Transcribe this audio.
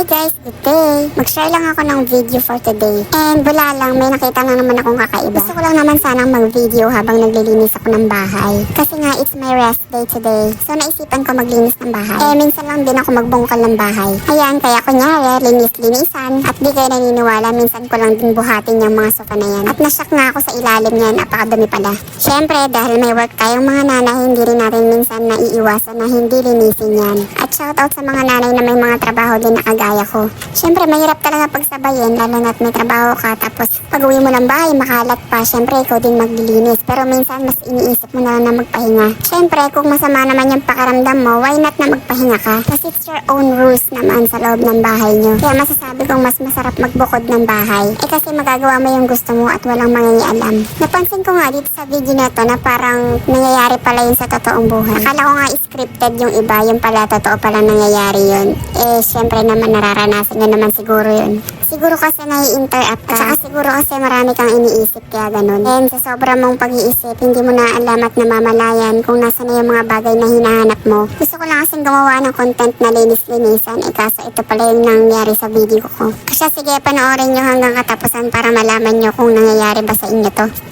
Hi guys, good day! Mag-share lang ako ng video for today. And wala lang, may nakita lang naman akong kakaiba. Gusto ko lang naman sanang mag-video habang naglilinis ako ng bahay. Kasi nga, it's my rest day today. So naisipan ko maglinis ng bahay. Eh, minsan lang din ako magbungkal ng bahay. Ayan, kaya kunyari, linis-linisan. At di kayo naniniwala, minsan ko lang din buhatin yung mga sofa na yan. At nasyak nga ako sa ilalim niya, napakadumi pala. Siyempre, dahil may work tayong mga nanay, hindi rin natin minsan naiiwasan na hindi linisin yan. At shoutout sa mga nanay na may mga trabaho din na kagaya ko. Siyempre, mahirap talaga pagsabayin, lalo na't may trabaho ka. Tapos, pag uwi mo ng bahay, makalat pa. Siyempre, ikaw din maglilinis. Pero minsan, mas iniisip mo na lang na magpahinga. Siyempre, kung masama naman yung pakaramdam mo, why not na magpahinga ka? Kasi it's your own rules naman sa loob ng bahay nyo. Kaya masasabi kong mas masarap magbukod ng bahay. Eh kasi magagawa mo yung gusto mo at walang mangingialam. Napansin ko nga dito sa video na to na parang nangyayari pala yun sa totoong buhay. Akala ko nga scripted yung iba, yung pala totoo pala nangyayari yun. Eh, syempre naman nararanasan nyo naman siguro yun. Siguro kasi nai-interrupt ka. At saka siguro kasi marami kang iniisip kaya ganun. And sa sobra mong pag-iisip, hindi mo na alam at namamalayan kung nasa na yung mga bagay na hinahanap mo. Gusto ko lang kasing gumawa ng content na linis-linisan. Eh kaso ito pala yung nangyari sa video ko. Kaya sige, panoorin nyo hanggang katapusan para malaman nyo kung nangyayari ba sa inyo to.